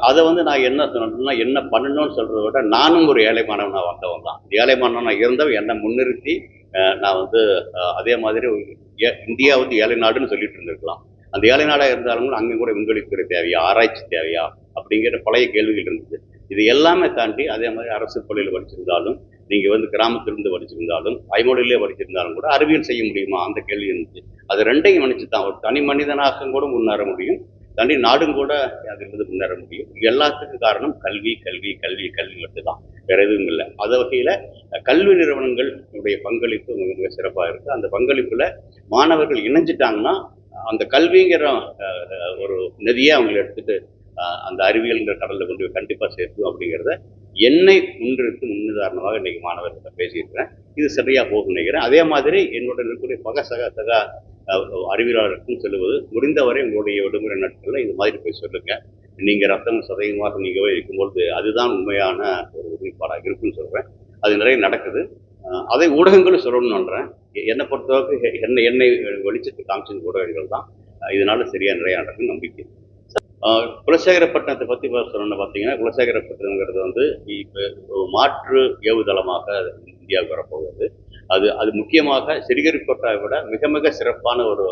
அதை வந்து நான் என்ன சொல்லணும்னா என்ன பண்ணணும்னு சொல்றதை விட நானும் ஒரு ஏழை மாணவனாக வந்தவன் தான். ஏழை மாணவனாக இருந்தவன் என்னை முன்னிறுத்தி நான் வந்து அதே மாதிரி ஏ- இந்தியா வந்து ஏழை நாடுன்னு சொல்லிட்டு இருந்திருக்கலாம். அந்த ஏழை நாடாக இருந்தாலும் கூட அங்கே கூட விண்வெளித்துறை தேவையா ஆராய்ச்சி தேவையா அப்படிங்கிற பழைய கேள்விகள் இருந்தது. இது எல்லாமே தாண்டி அதே மாதிரி அரசு பள்ளியில் படிச்சிருந்தாலும் நீங்கள் வந்து கிராமத்திலிருந்து படிச்சிருந்தாலும் ஐமொழியிலே படிச்சிருந்தாலும் கூட அறிவியல் செய்ய முடியுமா? அந்த கேள்வி இருந்துச்சு அது ரெண்டையும் நினைச்சு தான் ஒரு தனி மனிதனாக கூட முன்னேற முடியும். தாண்டி நாடும் கூட அதிலிருந்து முன்னேற முடியும். எல்லாத்துக்கும் காரணம் கல்வி கல்வி கல்வி கல்வி மட்டும்தான். வேற எதுவும் இல்லை. அது வகையில் கல்வி நிறுவனங்களுடைய பங்களிப்பு மிக மிக சிறப்பாக இருக்குது அந்த பங்களிப்பில் மாணவர்கள் இணைஞ்சிட்டாங்கன்னா அந்த கல்விங்கிற ஒரு நதியை அவங்களை எடுத்துட்டு அந்த அறிவியல்ங்கிற கடலில் கொண்டு போய் கண்டிப்பாக சேர்க்கும் அப்படிங்கிறத என்னை முன்னிறுத்து முன்னுதாரணமாக இன்னைக்கு மாணவர்கிட்ட பேசியிருக்கிறேன். இது சரியாக போகும் நினைக்கிறேன். அதே மாதிரி என்னோட இருக்கக்கூடிய பக சக சக அறிவியலாளருக்கும் சொல்லுவது முடிந்தவரை உங்களுடைய விடுமுறை நாட்களில் இது மாதிரி போய் சொல்லுங்க. நீங்கள் ரத்தம் சதவீதமாக நீங்கவே இருக்கும்பொழுது அதுதான் உண்மையான ஒரு உறுதிப்பாடாக இருக்குன்னு சொல்கிறேன் அது நிறைய நடக்குது. அதை ஊடகங்களும் சொல்லணும்ன்றேன் என்னை பொறுத்தவரைக்கும் என்னை என்னை வெளிச்சத்து காமிச்சது ஊடகங்கள் தான். இதனால சரியாக நிறைய நடக்கும் நம்பிக்கை. குலசேகரப்பட்டினத்தை பற்றி சொல்லணும்னு பார்த்தீங்கன்னா குலசேகரப்பட்டினங்கிறது வந்து இப்போ மாற்று ஏவுதளமாக இந்தியாவுக்கு வரப்போகுது. அது அது முக்கியமாக சிறுகரிக்கோட்டாவை விட மிக மிக சிறப்பான ஒரு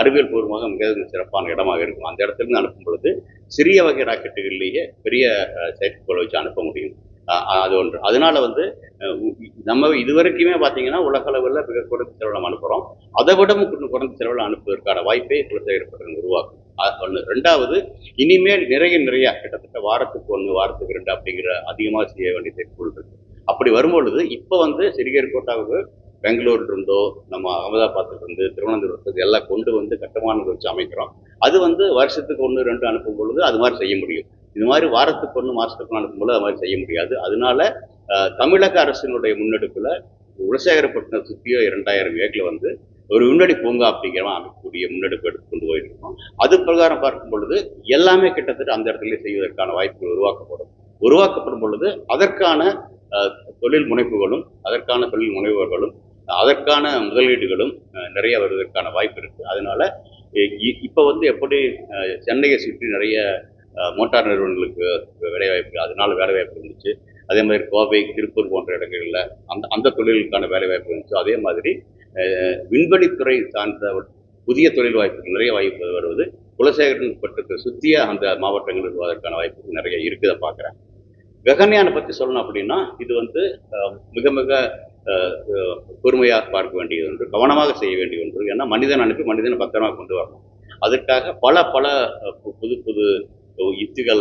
அறிவியல் பூர்வமாக மிக மிக சிறப்பான இடமாக இருக்கும். அந்த இடத்துலேருந்து அனுப்பும் பொழுது சிறிய வகை ராக்கெட்டுகள்லேயே பெரிய செயற்கைக்கோளை வச்சு அனுப்ப முடியும். அது ஒன்று. அதனால வந்து நம்ம இதுவரைக்குமே பார்த்தீங்கன்னா உலக அளவில் மிக குறைந்த செலவில் அனுப்புகிறோம் அதை விட இன்னும் குறைந்த செலவில் அனுப்புவதற்கான வாய்ப்பை குலசேகரப்பட்டினம் உருவாக்கும் ஒன்று ரெண்டாவது இனிமேல் நிறைய நிறையா கிட்டத்தட்ட வாரத்துக்கு ஒன்று வாரத்துக்கு ரெண்டு அப்படிங்கிற அதிகமாக செய்ய வேண்டிய செயற்கொள் இருக்குது அப்படி வரும்பொழுது இப்போ வந்து சிறிகரிக்கோட்டாவுக்கு பெங்களூர்ல இருந்தோ நம்ம அகமதாபாத்ல இருந்து திருவனந்தபுரத்துக்கு எல்லாம் கொண்டு வந்து கட்டுமானங்கள் வச்சு அமைக்கிறோம். அது வந்து வருஷத்துக்கு ஒன்று ரெண்டு அனுப்பும் பொழுது அது மாதிரி செய்ய முடியும். இது மாதிரி வாரத்துக்கு ஒன்று மாசத்துக்கு ஒன்று அனுப்பும் பொழுது அது மாதிரி செய்ய முடியாது. அதனால தமிழக அரசினுடைய முன்னெடுப்புல குலசேகரப்பட்டினம் சுற்றியோ இரண்டாயிரம் ஏக்கில் வந்து ஒரு விண்ணடி பூங்கா அப்படிங்கிற அமைக்கக்கூடிய முன்னெடுப்பு எடுத்து கொண்டு போயிருக்கோம். அது பிரகாரம் பார்க்கும் பொழுது எல்லாமே கிட்டத்தட்ட அந்த இடத்துல செய்வதற்கான வாய்ப்புகள் உருவாக்கப்படும். உருவாக்கப்படும் பொழுது அதற்கான தொழில் முனைப்புகளும் அதற்கான தொழில் முனைவோர்களும் அதற்கான முதலீடுகளும் நிறைய வருவதற்கான வாய்ப்பு இருக்குது அதனால் இப்போ வந்து எப்படி சென்னையை சுற்றி நிறைய மோட்டார் நிறுவனங்களுக்கு வேலைவாய்ப்பு அதனால் வேலைவாய்ப்பு இருந்துச்சு. அதே மாதிரி கோவை திருப்பூர் போன்ற இடங்களில் அந்த அந்த தொழிலுக்கான வேலைவாய்ப்பு இருந்துச்சு. அதே மாதிரி விண்வெளித்துறை சார்ந்த ஒரு புதிய தொழில் வாய்ப்புகள் நிறைய வாய்ப்பு வருவது குலசேகரன் பட்டத்தை சுற்றிய அந்த மாவட்டங்கள் வருவதற்கான வாய்ப்புகள் நிறைய இருக்குதை பார்க்குறேன் ககன்யானை பற்றி சொல்லணும் அப்படின்னா இது வந்து மிக மிக அஹ், பொறுமையாக பார்க்க வேண்டிய ஒன்று கவனமாக செய்ய வேண்டிய ஒன்று. ஏன்னா மனிதன் அனுப்பி மனிதனை பத்திரமாக கொண்டு வரணும். அதற்காக பல பல புது புது யுத்திகள்